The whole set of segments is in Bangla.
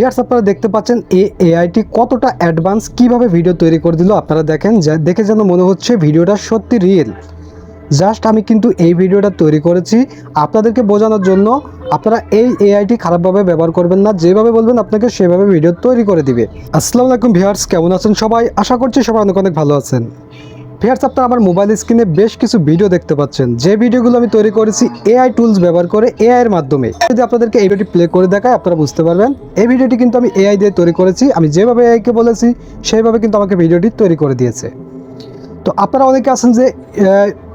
ভিয়ার্স আপনারা দেখতে পাচ্ছেন এ এআইটি কতটা অ্যাডভান্স কীভাবে ভিডিও তৈরি করে দিল আপনারা দেখেন। দেখে যেন মনে হচ্ছে ভিডিওটা সত্যি রিয়েল জাস্ট আমি কিন্তু এই ভিডিওটা তৈরি করেছি আপনাদেরকে বোঝানোর জন্য। আপনারা এই এআইটি খারাপভাবে ব্যবহার করবেন না, যেভাবে বলবেন আপনাকে সেভাবে ভিডিও তৈরি করে দিবে। আসসালামু আলাইকুম ভিউয়ার্স, কেমন আছেন সবাই? আশা করছি সবাই অনেক অনেক ভালো আছেন। ভিউয়ার্স আপনারা আমার মোবাইল স্ক্রিনে বেশ কিছু ভিডিও দেখতে পাচ্ছেন। যে ভিডিওগুলো আমি তৈরি করেছি এআই টুলস ব্যবহার করে এআই এর মাধ্যমে। যদি আপনাদেরকে এই ভিডিওটি প্লে করে দেখায়, আপনারা বুঝতে পারবেন, এই ভিডিওটি কিন্তু আমি এআই দিয়ে তৈরি করেছি। আমি যেভাবে এআইকে বলেছি, সেইভাবে কিন্তু আমাকে ভিডিওটি তৈরি করে দিয়েছে। তো আপনারা অনেকে আছেন যে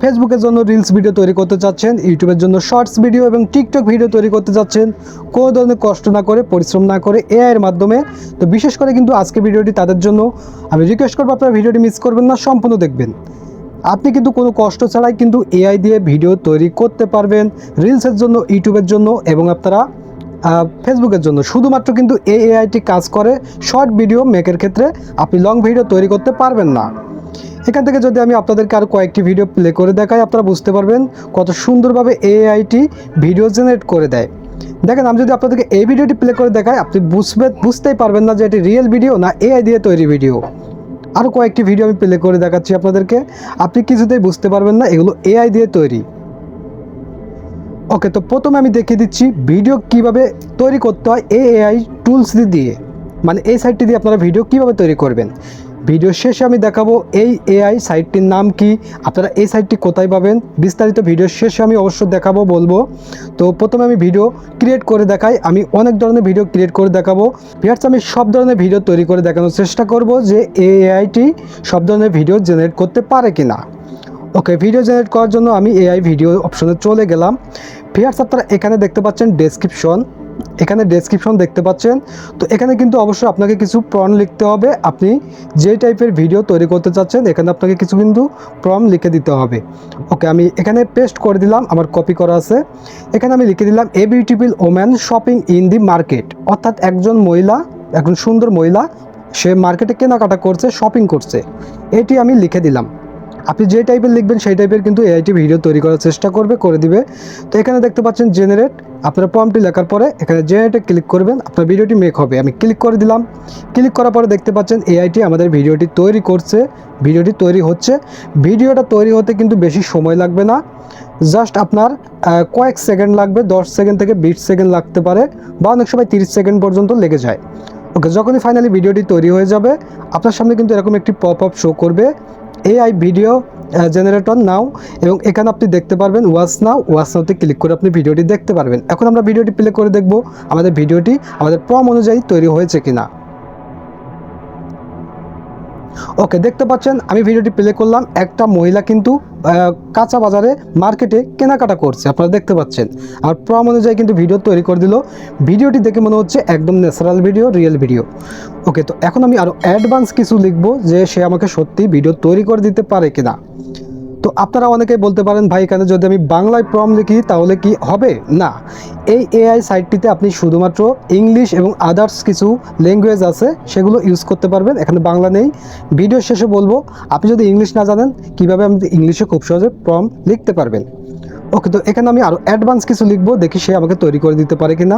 ফেসবুকের জন্য রিলস ভিডিও তৈরি করতে চাচ্ছেন ইউটিউবের জন্য শর্টস ভিডিও এবং টিকটক ভিডিও তৈরি করতে চাচ্ছেন, কোনো ধরনের কষ্ট না করে, পরিশ্রম না করে এআইয়ের মাধ্যমে, তো বিশেষ করে কিন্তু আজকে ভিডিওটি তাদের জন্য, আমি রিকোয়েস্ট করব আপনারা ভিডিওটি মিস করবেন না, সম্পূর্ণ দেখবেন। আপনি কিন্তু কোনো কষ্ট ছাড়াই কিন্তু এআই দিয়ে ভিডিও তৈরি করতে পারবেন রিলসের জন্য ইউটিউবের জন্য এবং আপনারা ফেসবুকের জন্য। শুধুমাত্র কিন্তু এআইটি কাজ করে শর্ট ভিডিও মেকের ক্ষেত্রে আপনি লং ভিডিও তৈরি করতে পারবেন না। এখান থেকে যদি আমি আপনাদেরকে আরও কয়েকটি ভিডিও প্লে করে দেখাই, আপনারা বুঝতে পারবেন কত সুন্দরভাবে এআইটি ভিডিও জেনারেট করে দেয়। দেখেন, আমি যদি আপনাদেরকে এই ভিডিওটি প্লে করে দেখাই, আপনি বুঝবে বুঝতেই পারবেন না যে এটি রিয়েল ভিডিও না এআই দিয়ে তৈরি ভিডিও আরও কয়েকটি ভিডিও আমি প্লে করে দেখাচ্ছি আপনাদেরকে। আপনি কিছুতেই বুঝতে পারবেন না, এগুলো এআই দিয়ে তৈরি। ওকে, তো প্রথমে আমি দেখিয়ে দিচ্ছি ভিডিও কীভাবে তৈরি করতে হয় এআই টুলস দিয়ে। মানে এই সাইটটি দিয়ে আপনারা ভিডিও কীভাবে তৈরি করবেন। ভিডিও শেষে আমি দেখাবো এই এআই সাইটটির নাম কি, আপনারা এই সাইটটি কোথায় পাবেন, বিস্তারিত ভিডিও শেষে আমি অবশ্যই দেখাবো বলব। তো প্রথমে আমি ভিডিও ক্রিয়েট করে দেখাই, আমি অনেক ধরনের ভিডিও ক্রিয়েট করে দেখাবো। ভিয়ার্স আমি সব ধরনের ভিডিও তৈরি করে দেখানোর চেষ্টা করব যে এআইটি সব ধরনের ভিডিও জেনারেট করতে পারে কি না ওকে ভিডিও জেনারেট করার জন্য আমি এআই ভিডিও অপশনে চলে গেলাম। ভিয়ার্স আপনারা এখানে দেখতে পাচ্ছেন ডেসক্রিপশন এখানে ডেসক্রিপশন দেখতে পাচ্ছেন। তো এখানে কিন্তু অবশ্যই আপনাকে কিছু প্রন লিখতে হবে। আপনি যে টাইপের ভিডিও তৈরি করতে চাচ্ছেন, এখানে আপনাকে কিছু কিন্তু প্রম লিখে দিতে হবে। ওকে আমি এখানে পেস্ট করে দিলাম, আমার কপি করা আছে। এখানে আমি লিখে দিলাম a beautiful woman shopping in the market অর্থাৎ একজন মহিলা, একজন সুন্দর মহিলা, সে মার্কেটে কেনাকাটা করছে শপিং করছে। এটি আমি লিখে দিলাম। আপনি যে টাইপের লিখবেন সেই টাইপের কিন্তু এআইটি ভিডিও তৈরি করার চেষ্টা করবে, করে দিবে। তো এখানে দেখতে পাচ্ছেন জেনারেট আপনার ফর্মটি লেখার পরে এখানে জেনারেটে ক্লিক করবেন। আপনার ভিডিওটি মেক হবে। আমি ক্লিক করে দিলাম। ক্লিক করার পরে দেখতে পাচ্ছেন এআইটি আমাদের ভিডিওটি তৈরি করছে। ভিডিওটি তৈরি হচ্ছে। ভিডিওটা তৈরি হতে কিন্তু বেশি সময় লাগবে না। জাস্ট আপনার কয়েক সেকেন্ড লাগবে। দশ সেকেন্ড থেকে বিশ সেকেন্ড লাগতে পারে বা অনেক সময় তিরিশ সেকেন্ড পর্যন্ত লেগে যায়। ওকে যখনই ফাইনালি ভিডিওটি তৈরি হয়ে যাবে, আপনার সামনে কিন্তু এরকম একটি পপ আপ শো করবে। এআই ভিডিও জেনারেটর নাও এবং এখানে আপনি দেখতে পারবেন ওয়াচ নাও ওয়াস নাওতে ক্লিক করে আপনি ভিডিওটি দেখতে পারবেন। এখন আমরা ভিডিওটি প্লে করে দেখব, আমাদের ভিডিওটি আমাদের প্রম অনুযায়ী তৈরি হয়েছে কিনা। ওকে দেখতে পাচ্ছেন, আমি ভিডিওটি প্লে করলাম। একটা মহিলা কিন্তু কাঁচা বাজারে মার্কেটে কেনাকাটা করছে, আপনারা দেখতে পাচ্ছেন। আর প্রম অনুযায়ী কিন্তু ভিডিও তৈরি করে দিল। ভিডিওটি দেখে মনে হচ্ছে একদম natural video real video okay তো এখন আমি আরও অ্যাডভান্স কিছু লিখব যে সে আমাকে সত্যি ভিডিও তৈরি করে দিতে পারে কিনা। তো আপনারা অনেকেই বলতে পারেন, ভাই, এখানে যদি আমি বাংলায় প্রম লিখি, তাহলে কি হবে? না। এই এআই সাইটটিতে আপনি শুধুমাত্র ইংলিশ এবং আদার্স কিছু ল্যাঙ্গুয়েজ আছে, সেগুলো ইউজ করতে পারবেন। এখানে বাংলা নেই। ভিডিও শেষে বলব, আপনি যদি ইংলিশ না জানেন, কীভাবে আপনি ইংলিশে খুব সহজে প্রম লিখতে পারবেন? ওকে তো এখানে আমি আরও অ্যাডভান্স কিছু লিখব, দেখি সে আমাকে তৈরি করে দিতে পারে কিনা।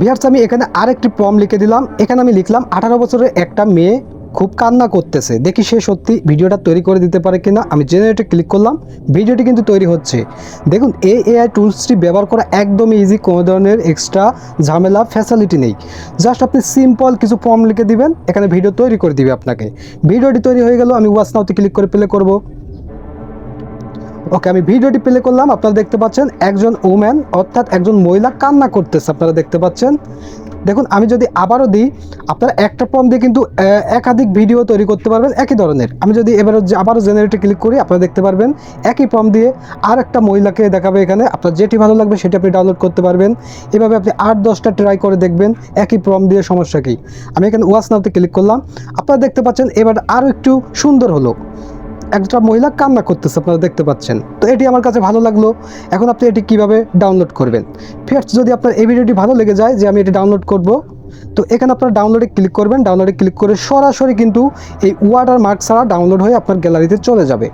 বিহার্স, আমি এখানে আরেকটি প্রম লিখে দিলাম। এখানে আমি লিখলাম, আঠারো বছরের একটা মেয়ে খুব কান্না করতেছে। দেখি সে সত্যি ভিডিওটা তৈরি করে দিতে পারে কিনা। আমি জেনারেটে ক্লিক করলাম। ভিডিওটি কিন্তু তৈরি হচ্ছে। দেখুন, এই এআই টুলসটি ব্যবহার করা একদমই ইজি কোনো ধরনের এক্সট্রা ঝামেলা ফ্যাসিলিটি নেই। জাস্ট আপনি সিম্পল কিছু ফর্ম লিখে দিবেন। এখানে ভিডিও তৈরি করে দিবে আপনাকে। ভিডিওটি তৈরি হয়ে গেল। আমি ওয়াচ নাওতে ক্লিক করে প্লে করব। ওকে আমি ভিডিওটি প্লে করলাম। আপনারা দেখতে পাচ্ছেন, একজন উম্যান অর্থাৎ একজন মহিলা কান্না করতেছে। আপনারা দেখতে পাচ্ছেন দেখুন, আমি যদি আবারও দিই, আপনারা একটা ফর্ম দিয়ে কিন্তু একাধিক ভিডিও তৈরি করতে পারবেন একই ধরনের। আমি যদি এবারও আবারও জেনারেটে ক্লিক করি, আপনারা দেখতে পারবেন, একই ফর্ম দিয়ে আর একটা মহিলাকে দেখাবে এখানে। আপনার যেটি ভালো লাগবে সেটি আপনি ডাউনলোড করতে পারবেন। এভাবে আপনি আট, দশটা ট্রাই করে দেখবেন, একই ফর্ম দিয়ে সমস্যা কী। আমি এখানে ওয়াস নাওতে ক্লিক করলাম। আপনারা দেখতে পাচ্ছেন, এবার আরও একটু সুন্দর হলো। একটা মহিলা কান্না করতেছে, আপনারা দেখতে পাচ্ছেন। তো এটি আমার কাছে ভালো লাগল। এখন আপনি এটি কীভাবে ডাউনলোড করবেন? ফিয়ার্স যদি আপনার এই ভিডিওটি ভালো লেগে যায় যে আমি এটি ডাউনলোড করব, তো এখানে আপনার ডাউনলোডে ক্লিক করবেন। ডাউনলোডে ক্লিক করে সরাসরি কিন্তু এই ওয়াটার মার্ক ছাড়া ডাউনলোড হয়ে আপনার গ্যালারিতে চলে যাবে।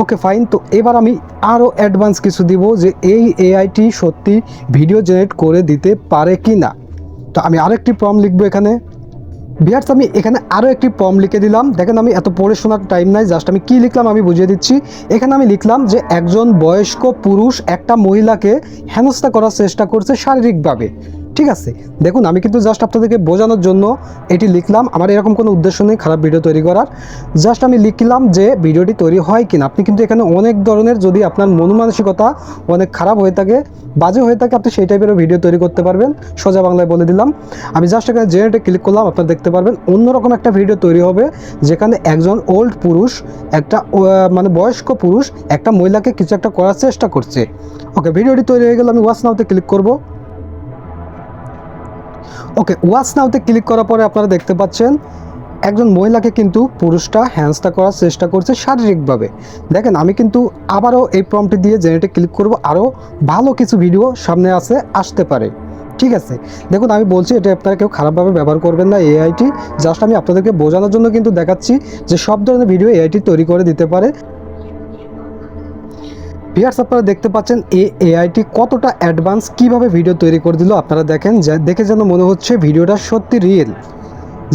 ওকে ফাইন তো এবার আমি আরও অ্যাডভান্স কিছু দিব যে এই এআইটি সত্যি ভিডিও জেনারেট করে দিতে পারে কি না তো আমি আরেকটি প্রম লিখব এখানে। বিয়ার্স আমি এখানে আরও একটি ফর্ম লিখে দিলাম। দেখেন আমি এত পড়ে শোনার টাইম নাই জাস্ট আমি কি লিখলাম আমি বুঝিয়ে দিচ্ছি। এখানে আমি লিখলাম যে একজন বয়স্ক পুরুষ একটা মহিলাকে হেনস্থা করার চেষ্টা করছে শারীরিকভাবে। ঠিক আছে? দেখুন, আমি কিন্তু জাস্ট আপনাদেরকে বোঝানোর জন্য এটি লিখলাম। আমার এরকম কোনো উদ্দেশ্য নেই খারাপ ভিডিও তৈরি করার। জাস্ট আমি লিখলাম যে ভিডিওটি তৈরি হয় কিনা। আপনি কিন্তু এখানে অনেক ধরনের যদি আপনার মন মানসিকতা অনেক খারাপ হয়ে থাকে, বাজে হয়ে থাকে, আপনি সেই টাইপেরও ভিডিও তৈরি করতে পারবেন। সোজা বাংলায় বলে দিলাম। আমি জাস্ট এখানে জেনারেটে ক্লিক করলাম, আপনারা দেখতে পারবেন। অন্যরকম একটা ভিডিও তৈরি হবে, যেখানে একজন ওল্ড পুরুষ, একটা মানে বয়স্ক পুরুষ, একটা মহিলাকে কিছু একটা করার চেষ্টা করছে। ওকে ভিডিওটি তৈরি হয়ে গেলে আমি ওয়াচ নাওতে ক্লিক করব। ওকে ওয়াচ নাওতে ক্লিক করার পরে আপনারা দেখতে পাচ্ছেন, একজন মহিলাকে কিন্তু পুরুষটা হ্যান্সটা করার চেষ্টা করছে শারীরিকভাবে। দেখেন, আমি কিন্তু আবারও এই প্রম্পটি দিয়ে জেনেটে ক্লিক করব, আরও ভালো কিছু ভিডিও সামনে আসে আসতে পারে। ঠিক আছে? দেখুন, আমি বলছি, এটা আপনারা কেউ খারাপভাবে ব্যবহার করবেন না এআইটি জাস্ট আমি আপনাদেরকে বোঝানোর জন্য কিন্তু দেখাচ্ছি যে সব ধরনের ভিডিও এআইটি তৈরি করে দিতে পারে। ভিয়ার্স আপনারা দেখতে পাচ্ছেন এ এআইটি কতটা অ্যাডভান্স কীভাবে ভিডিও তৈরি করে দিল, আপনারা দেখেন। দেখে যেন মনে হচ্ছে ভিডিওটা সত্যি রিয়েল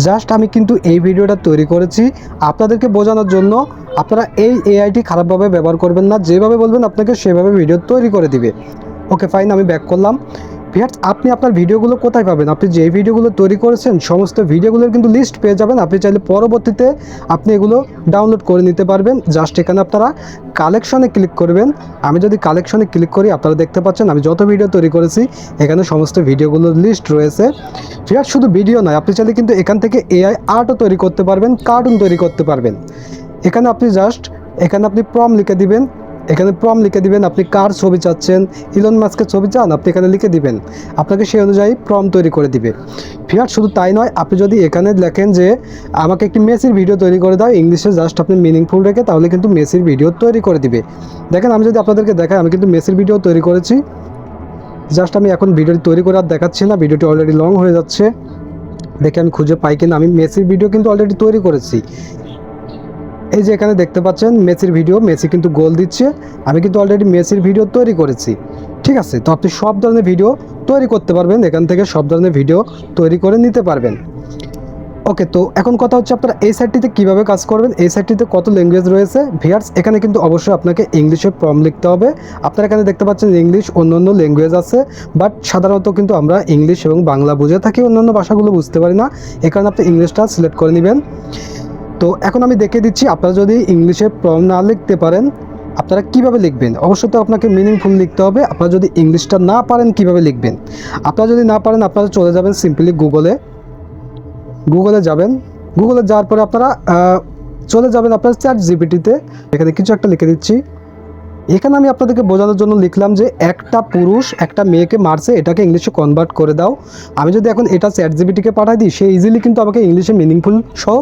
জাস্ট আমি কিন্তু এই ভিডিওটা তৈরি করেছি আপনাদেরকে বোঝানোর জন্য। আপনারা এই এআইটি খারাপভাবে ব্যবহার করবেন না, যেভাবে বলবেন আপনাকে সেভাবে ভিডিও তৈরি করে দিবে। ওকে ফাইন আমি ব্যাক করলাম। ভিয়ার্স আপনি আপনার ভিডিওগুলো কোথায় পাবেন? আপনি যে ভিডিওগুলো তৈরি করেছেন, সমস্ত ভিডিওগুলোর কিন্তু লিস্ট পেয়ে যাবেন। আপনি চাইলে পরবর্তীতে আপনি এগুলো ডাউনলোড করে নিতে পারবেন। জাস্ট এখানে আপনারা কালেকশনে ক্লিক করবেন। আমি যদি কালেকশনে ক্লিক করি, আপনারা দেখতে পাচ্ছেন, আমি যত ভিডিও তৈরি করেছি, এখানে সমস্ত ভিডিওগুলোর লিস্ট রয়েছে। ভিয়ার্স শুধু ভিডিও নয়, আপনি চাইলে কিন্তু এখান থেকে এআই আর্টও তৈরি করতে পারবেন কার্টুন তৈরি করতে পারবেন। এখানে আপনি জাস্ট এখানে আপনি প্রম লিখে দিবেন। এখানে প্রম লিখে দিবেন, আপনি কার ছবি চাচ্ছেন ইলন মাস্কের ছবি চান, আপনি এখানে লিখে দিবেন। আপনাকে সেই অনুযায়ী প্রম তৈরি করে দিবে। ফিয়ার শুধু তাই নয়, আপনি যদি এখানে লেখেন যে, আমাকে একটি মেসির ভিডিও তৈরি করে দাও ইংলিশে জাস্ট আপনি মিনিংফুল রেখে, তাহলে কিন্তু মেসির ভিডিও তৈরি করে দিবে। দেখেন, আমি যদি আপনাদেরকে দেখাই, আমি কিন্তু মেসির ভিডিও তৈরি করেছি। জাস্ট আমি এখন ভিডিওটি তৈরি করে আর দেখাচ্ছি না ভিডিওটি অলরেডি লং হয়ে যাচ্ছে। দেখে আমি খুঁজে পাই কিনা, আমি মেসির ভিডিও কিন্তু অলরেডি তৈরি করেছি। এই যে এখানে দেখতে পাচ্ছেন মেসির ভিডিও, মেসি কিন্তু গোল দিচ্ছে। আমি কিন্তু অলরেডি মেসির ভিডিও তৈরি করেছি। ঠিক আছে? তো আপনি সব ধরনের ভিডিও তৈরি করতে পারবেন, এখান থেকে সব ধরনের ভিডিও তৈরি করে নিতে পারবেন। ওকে, তো এখন কথা হচ্ছে আপনারা এই সাইটটিতে কীভাবে কাজ করবেন? এই সাইটটিতে কত ল্যাঙ্গুয়েজ রয়েছে? ভিয়ার্স এখানে কিন্তু অবশ্যই আপনাকে ইংলিশে প্রম লিখতে হবে। আপনারা এখানে দেখতে পাচ্ছেন ইংলিশ অন্য অন্য ল্যাঙ্গুয়েজ আছে বাট সাধারণত কিন্তু আমরা ইংলিশ এবং বাংলা বুঝে থাকি, অন্যান্য ভাষাগুলো বুঝতে পারি না। এ কারণে আপনি ইংলিশটা সিলেক্ট করে নেবেন। তো এখন আমি দেখে দিচ্ছি, আপনারা যদি ইংলিশে প্রবলেম না লিখতে পারেন, আপনারা কীভাবে লিখবেন? অবশ্যই তো আপনাকে মিনিংফুল লিখতে হবে, আপনারা যদি ইংলিশটা না পারেন, কীভাবে লিখবেন? আপনারা যদি না পারেন, আপনারা চলে যাবেন সিম্পলি গুগলে গুগলে যাবেন। গুগলে যাওয়ার পরে আপনারা চলে যাবেন আপনার চ্যাট জিপিটিতে এখানে কিছু একটা লিখে দিচ্ছি। এখানে আমি আপনাদেরকে বোঝানোর জন্য লিখলাম যে একটা পুরুষ একটা মেয়েকে মারছে, এটাকে ইংলিশে কনভার্ট করে দাও। আমি যদি এখন এটা চ্যাট জিবিটিকে পাঠাই দিই, সে ইজিলি কিন্তু আমাকে ইংলিশে মিনিংফুল সহ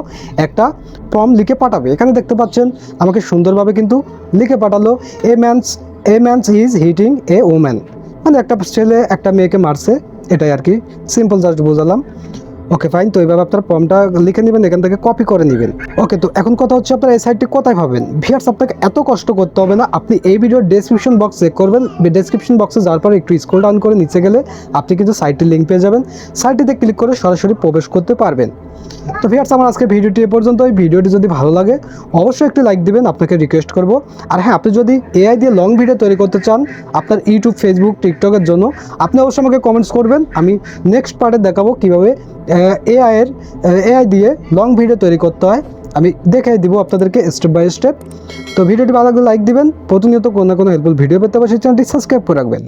একটা ফর্ম লিখে পাঠাবে। এখানে দেখতে পাচ্ছেন, আমাকে সুন্দরভাবে কিন্তু লিখে পাঠালো a man's a man's is hitting a woman মানে একটা ছেলে একটা মেয়েকে মারছে, এটাই আর কি। সিম্পল জাস্ট বোঝালাম। ওকে ফাইন তো এইভাবে আপনার ফর্মটা লিখে নেবেন, এখান থেকে কপি করে নেবেন। ওকে তো এখন কথা হচ্ছে আপনার এই সাইটটি কোথায় পাবেন? ভিয়ার্স আপনাকে এত কষ্ট করতে হবে না, আপনি এই ভিডিওর ডেসক্রিপশন বক্স চেক করবেন ডেসক্রিপশন বক্সে যাওয়ার পর একটু স্ক্রল ডাউন করে নিচে গেলে আপনি কিন্তু সাইটটির লিঙ্ক পেয়ে যাবেন। সাইটটিতে ক্লিক করে সরাসরি প্রবেশ করতে পারবেন। তো ভিয়ার্স আমার আজকে ভিডিওটি এ পর্যন্ত, এই ভিডিওটি যদি ভালো লাগে, অবশ্যই একটি লাইক দিবেন, আপনাকে রিকোয়েস্ট করব। আর হ্যাঁ আপনি যদি এআই দিয়ে লং ভিডিও তৈরি করতে চান, আপনার ইউটিউব ফেসবুক টিকটকের জন্য, আপনি অবশ্যই আমাকে কমেন্টস করবেন, আমি নেক্সট পার্টে দেখাবো কীভাবে এআই এর এআই দিয়ে লং ভিডিও তৈরি করতে হয়। আমি দেখে দিব আপনাদেরকে স্টেপ বাই স্টেপ তো ভিডিওটি ভালো লাগলে লাইক দিবেন। প্রতিনিয়ত কোনো না কোনো হেল্পফুল ভিডিও পেতে সেই চ্যানেলটি সাবস্ক্রাইব করে রাখবেন।